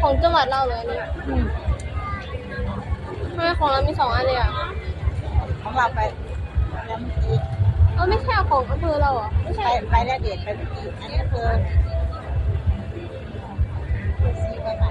ของจังหวัดเราเลยอันนี่อืมทำไมของเรามีสองอันเลยอะของเราไปแล้วเมื่อกี้เออไม่ใช่ของอำเภอเราเหรอไม่ไปใช่ ไปแล้วเด็ดไปเมื่อกี้อันนี้คือซีไปใหม่